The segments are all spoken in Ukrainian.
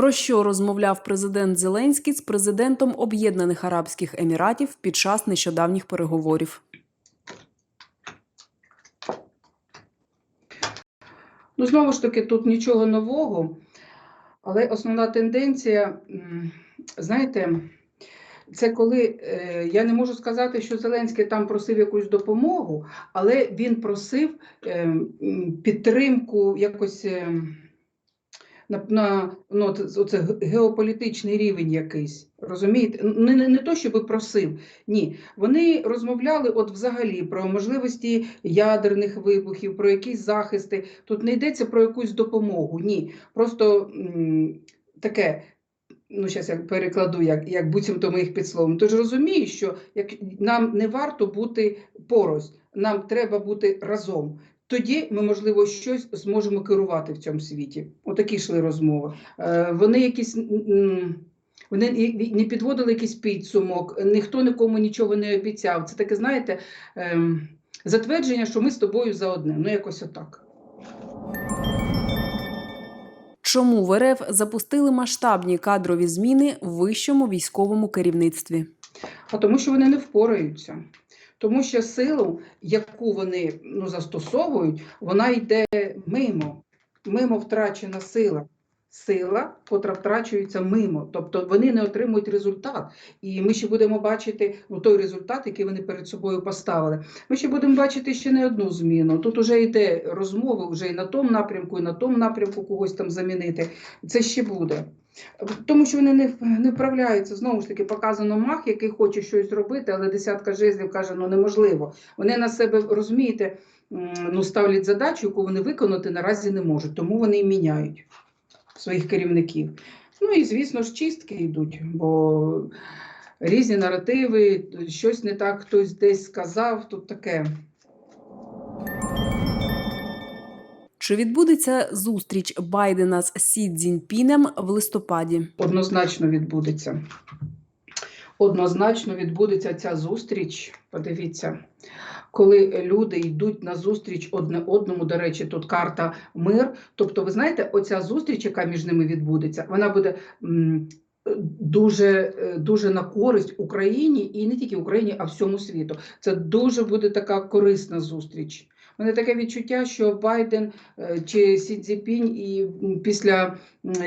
Про що розмовляв президент Зеленський з президентом Об'єднаних Арабських Еміратів під час нещодавніх переговорів? Ну, знову ж таки, тут нічого нового, але основна тенденція, знаєте, це коли е, я не можу сказати, що Зеленський там просив якусь допомогу, але він просив е, підтримку якось. На, на ну, оце геополітичний рівень якийсь. Розумієте? Не, не, не то, щоб просив. Ні. Вони розмовляли от взагалі про можливості ядерних вибухів, про якісь захисти. Тут не йдеться про якусь допомогу. Ні. Просто таке. Ну, зараз я перекладу, як, як буцімто ми їх під словом. Ти ж розумієш, що як нам не варто бути порознь, нам треба бути разом. Тоді ми, можливо, щось зможемо керувати в цьому світі. Отакі йшли розмови. Е, вони якісь вони не підводили якийсь підсумок, ніхто нікому нічого не обіцяв. Це таке, знаєте, ем, затвердження, що ми з тобою за одне. Ну, якось отак. Чому в РФ запустили масштабні кадрові зміни в вищому військовому керівництві? А тому, що вони не впораються. Тому що силу, яку вони ну, застосовують, вона йде мимо, мимо втрачена сила. Сила, котра втрачується мимо, тобто вони не отримують результат. І ми ще будемо бачити ну, той результат, який вони перед собою поставили. Ми ще будемо бачити ще не одну зміну. Тут вже йде розмови вже і на тому напрямку, і на тому напрямку когось там замінити. Це ще буде. Тому що вони не, не вправляються. Знову ж таки, показано мах, який хоче щось зробити, але десятка жезлів каже, ну неможливо. Вони на себе розумієте, ну ставлять задачу, яку вони виконати наразі не можуть, тому вони і міняють своїх керівників. Ну і звісно ж, чистки йдуть, бо різні наративи, щось не так хтось десь сказав, тут таке. Чи відбудеться зустріч Байдена з Сі Цзіньпінем в листопаді? Однозначно відбудеться. Однозначно відбудеться ця зустріч. Подивіться, коли люди йдуть на зустріч одне одному. До речі, тут карта мир. Тобто, ви знаєте, оця зустріч, яка між ними відбудеться, вона буде. Дуже е, дуже на користь Україні і не тільки Україні, а всьому світу. Це дуже буде така корисна зустріч. Мене таке відчуття, що Байден е, чи Сі Цзіпінь і після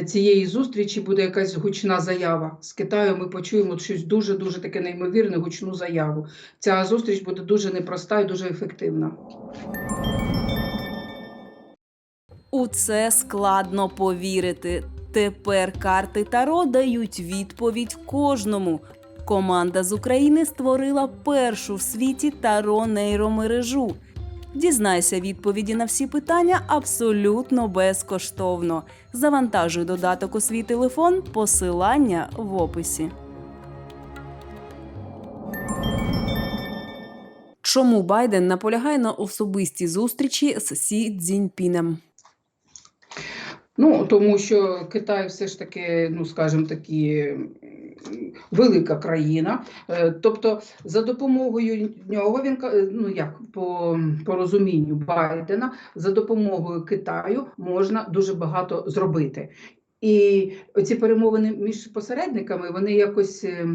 цієї зустрічі буде якась гучна заява з Китаю. Ми почуємо щось дуже дуже таке неймовірне, гучну заяву. Ця зустріч буде дуже непроста і дуже ефективна. У це складно повірити. Тепер карти Таро дають відповідь кожному. Команда з України створила першу в світі таро нейромережу. Дізнайся відповіді на всі питання абсолютно безкоштовно. Завантажуй додаток у свій телефон, посилання в описі. Чому Байден наполягає на особистій зустрічі з Сі Цзіньпінем? Ну тому що Китай все ж таки, ну скажімо такі. Велика країна, Е, тобто за допомогою нього він е, ну як по, по розумінню Байдена, за допомогою Китаю можна дуже багато зробити. І ці перемовини між посередниками вони якось е,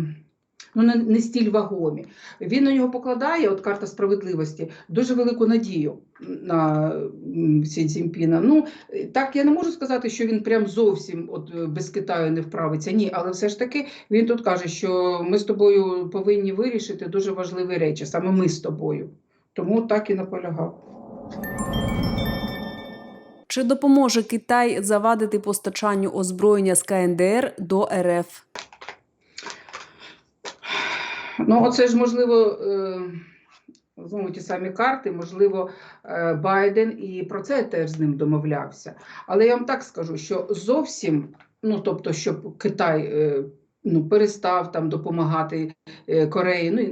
ну, не, не стіль вагомі. Він на нього покладає, от карта справедливості, дуже велику надію на Сі Цзіньпіна. Ну, так я не можу сказати, що він прям зовсім от, без Китаю не вправиться. Ні, але все ж таки він тут каже, що ми з тобою повинні вирішити дуже важливі речі, саме ми з тобою. Тому так і наполягав. Чи допоможе Китай завадити постачанню озброєння з КНДР до РФ? Ну, оце ж можливо. Е... Знову ті самі карти, можливо, е, Байден і про це теж з ним домовлявся. Але я вам так скажу, що зовсім, ну тобто, щоб Китай е, ну, перестав там допомагати е, Кореї, ну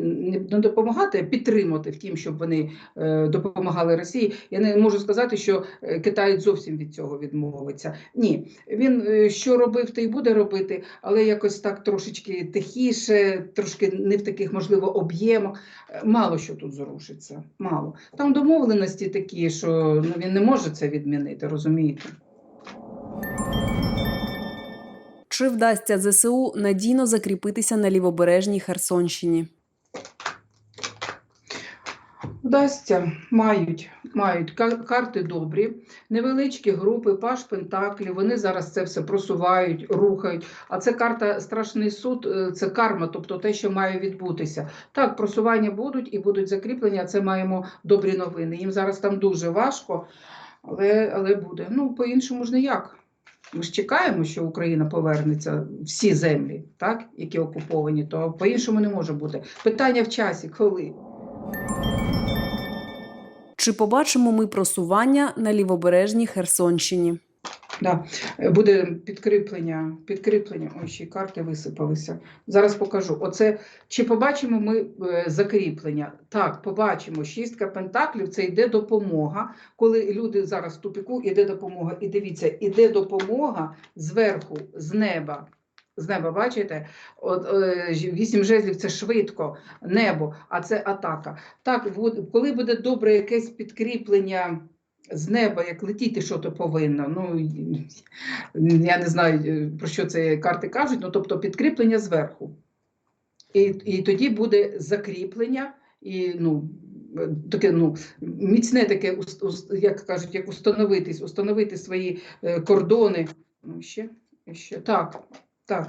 не, допомагати, а підтримати в тім, щоб вони е, допомагали Росії. Я не можу сказати, що е, Китай зовсім від цього відмовиться. Ні, він що робив, то й буде робити, але якось так трошечки тихіше, трошки не в таких, можливо, об'ємах. Мало що тут зрушиться. Мало. Там домовленості такі, що ну, він не може це відмінити, розумієте? Чи вдасться ЗСУ надійно закріпитися на лівобережній Херсонщині? Вдасться, мають, мають карти добрі, невеличкі групи, паш пентаклів. Вони зараз це все просувають, рухають. А це карта Страшний суд, е, це карма, тобто те, що має відбутися. Так, просування будуть і будуть закріплення. Це маємо добрі новини. Їм зараз там дуже важко, але, але буде. Ну, по-іншому ж ніяк. Ми ж чекаємо, що Україна повернеться всі землі, так, які окуповані, то по-іншому не може бути. Питання в часі, коли. Чи побачимо ми просування на лівобережній Херсонщині? Да. Буде підкріплення, підкріплення. Ой, ще карти висипалися. Зараз покажу. Оце чи побачимо ми е, закріплення? Так, побачимо. Шістка пентаклів це йде допомога. Коли люди зараз в тупіку, іде допомога. І дивіться, іде допомога зверху, з неба. З неба, бачите? От, е, вісім жезлів це швидко, небо, а це атака. Так, коли буде добре якесь підкріплення з неба, як летіти, що то повинно. Ну, я не знаю, про що це карти кажуть, ну, тобто підкріплення зверху. І, і тоді буде закріплення, і ну, таке, ну, міцне таке, як кажуть, як установитись, установити свої е, кордони. Ну, ще, ще. Так, так.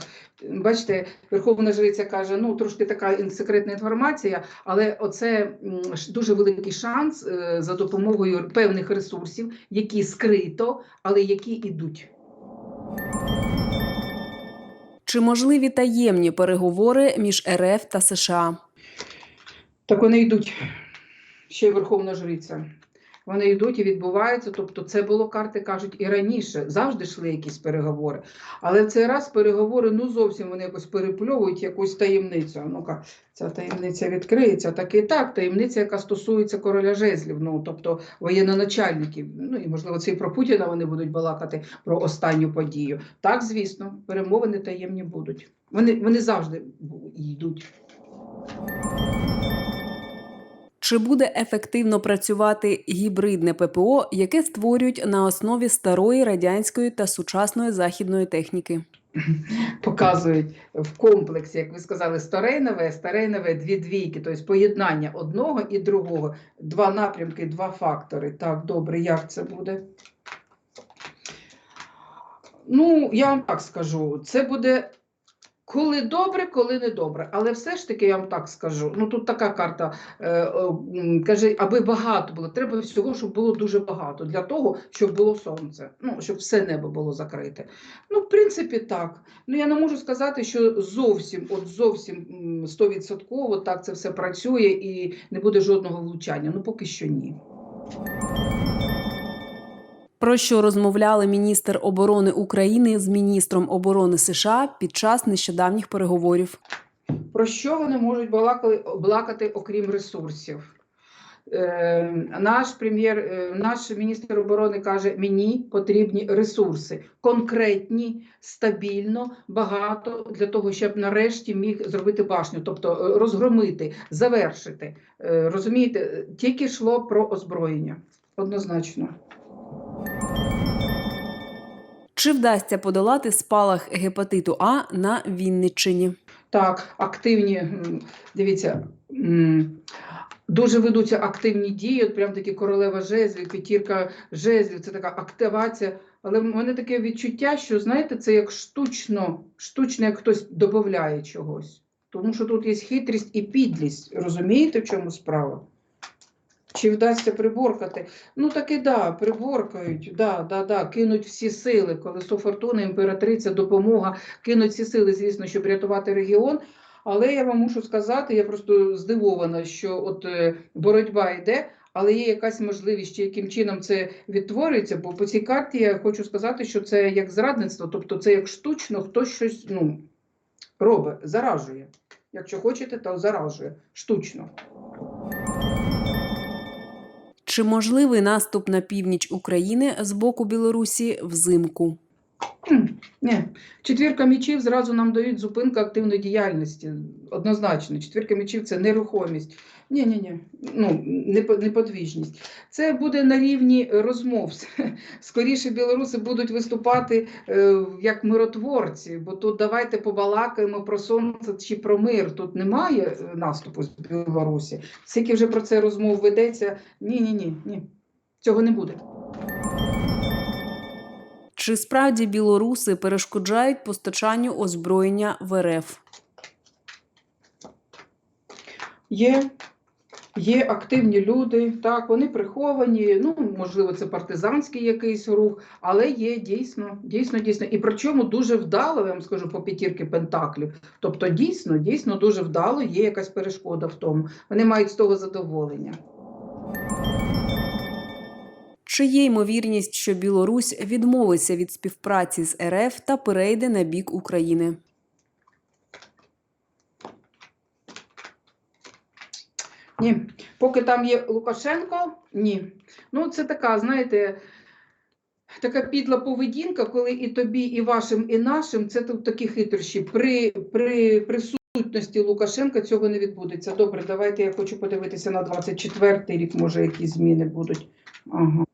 Бачите, Верховна Жриця каже, ну трошки така секретна інформація, але оце дуже великий шанс е, за допомогою певних ресурсів, які скрито, але які йдуть. Чи можливі таємні переговори між РФ та США? Так вони йдуть. Ще й Верховна Жриця. Вони йдуть і відбуваються. Тобто, це було карти кажуть і раніше. Завжди йшли якісь переговори. Але в цей раз переговори ну зовсім вони якось перепльовують якусь таємницю. Ну-ка, ця таємниця відкриється. Так і так, таємниця, яка стосується короля жезлів, ну тобто воєнноначальників. Ну і можливо, це і про Путіна вони будуть балакати про останню подію. Так, звісно, перемовини таємні будуть. Вони, вони завжди йдуть. Чи буде ефективно працювати гібридне ППО, яке створюють на основі старої радянської та сучасної західної техніки? показують в комплексі, як ви сказали, старейнове, старейнове, дві двійки, тобто поєднання одного і другого, два напрямки, два фактори. Так, добре, як це буде? Ну, я вам так скажу, це буде коли добре, коли не добре. Але все ж таки я вам так скажу. Ну тут така карта е, е, каже, аби багато було. Треба всього, щоб було дуже багато для того, щоб було сонце. Ну, щоб все небо було закрите. Ну, в принципі, так. Ну, я не можу сказати, що зовсім, от зовсім стовідсотково так це все працює і не буде жодного влучання. Ну, поки що ні. Про що розмовляли міністр оборони України з міністром оборони США під час нещодавніх переговорів? Про що вони можуть балакати, окрім ресурсів? Е, наш прем'єр, е, наш міністр оборони каже: мені потрібні ресурси конкретні, стабільно, багато для того, щоб нарешті міг зробити башню, тобто е, розгромити, завершити. Розумієте, тільки йшло про озброєння. Однозначно. Чи вдасться подолати спалах гепатиту А на Вінниччині? Так, активні, дивіться, дуже ведуться активні дії, от прям такі королева жезлів, п'ятірка жезлів, це така активація. Але в мене таке відчуття, що знаєте, це як штучно, штучно, як хтось додає чогось. Тому що тут є хитрість і підлість. Розумієте, в чому справа? Чи вдасться приборкати? Ну таки да, приборкають, да, да, да, кинуть всі сили. Колесо фортуни, імператриця, допомога, кинуть всі сили, звісно, щоб рятувати регіон. Але я вам мушу сказати, я просто здивована, що от е, боротьба йде, але є якась можливість, яким чином це відтворюється. Бо по цій карті я хочу сказати, що це як зрадництво, тобто це як штучно хтось щось ну, робить, заражує. Якщо хочете, то заражує штучно. Чи можливий наступ на північ України з боку Білорусі взимку? Ні, четвірка мічів зразу нам дають зупинка активної діяльності. Однозначно, четвірка мічів це нерухомість. Ні, ні, ні. Ну, неподвіжність. Це буде на рівні розмов. Скоріше білоруси будуть виступати е, як миротворці, бо тут давайте побалакаємо про сонце чи про мир. Тут немає е, наступу з Білорусі. Скільки вже про це розмов ведеться? Ні, ні, ні, ні. Цього не буде. Чи справді білоруси перешкоджають постачанню озброєння в РФ? Є, є активні люди, так, вони приховані, ну, можливо, це партизанський якийсь рух, але є дійсно, дійсно, дійсно. І причому дуже вдало, я вам скажу, по п'ятірки пентаклів. Тобто, дійсно, дійсно дуже вдало є якась перешкода в тому. Вони мають з того задоволення. Чи є ймовірність, що Білорусь відмовиться від співпраці з РФ та перейде на бік України? Ні, поки там є Лукашенко, ні. Ну, це така, знаєте, така підла поведінка, коли і тобі, і вашим, і нашим, це тут такі хитрощі. При, при присутності Лукашенка цього не відбудеться. Добре, давайте я хочу подивитися на 24-й рік, може, які зміни будуть. Ага.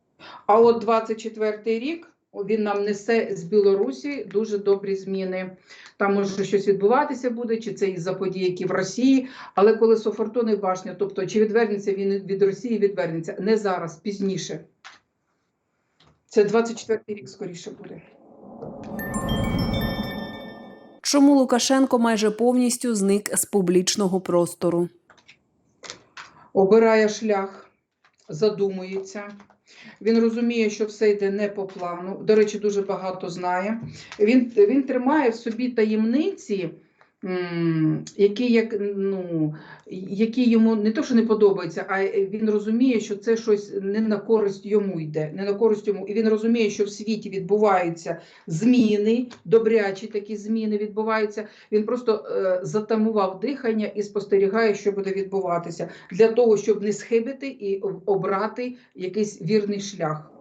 А от 24-й рік він нам несе з Білорусі дуже добрі зміни. Там може щось відбуватися буде, чи це із-за подій, які в Росії. Але коли Софортуни башня, тобто чи відвернеться він від Росії, відвернеться не зараз, пізніше. Це 24-й рік скоріше буде. Чому Лукашенко майже повністю зник з публічного простору? Обирає шлях, задумується. Він розуміє, що все йде не по плану. До речі, дуже багато знає. Він, він тримає в собі таємниці, які, як, ну, які йому не то, що не подобаються, а він розуміє, що це щось не на користь йому йде. Не на користь йому. І він розуміє, що в світі відбуваються зміни, добрячі такі зміни відбуваються. Він просто е, затамував дихання і спостерігає, що буде відбуватися, для того, щоб не схибити і обрати якийсь вірний шлях.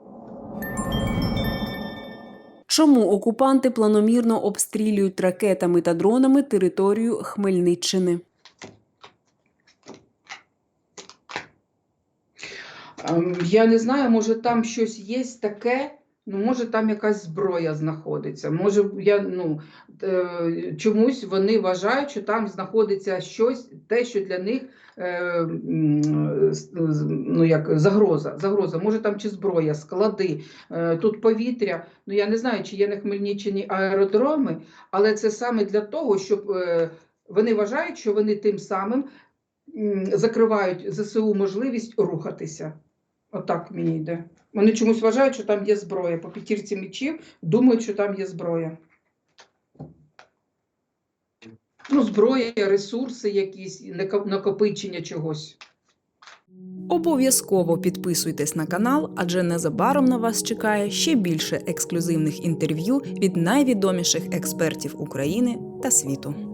Чому окупанти планомірно обстрілюють ракетами та дронами територію Хмельниччини? Ем, Я не знаю, може там щось є таке. Ну, може, там якась зброя знаходиться. Може, я ну е, чомусь вони вважають, що там знаходиться щось, те, що для них е, з- ну, як загроза. Загроза. Може, там чи зброя, склади, е, тут повітря. Ну я не знаю, чи є на Хмельниччині аеродроми, але це саме для того, щоб е, вони вважають, що вони тим самим закривають ЗСУ можливість рухатися. Отак мені йде. Вони чомусь вважають, що там є зброя. По п'ятірці мечів думають, що там є зброя. Ну, зброя, ресурси якісь, накопичення чогось. Обов'язково підписуйтесь на канал, адже незабаром на вас чекає ще більше ексклюзивних інтерв'ю від найвідоміших експертів України та світу.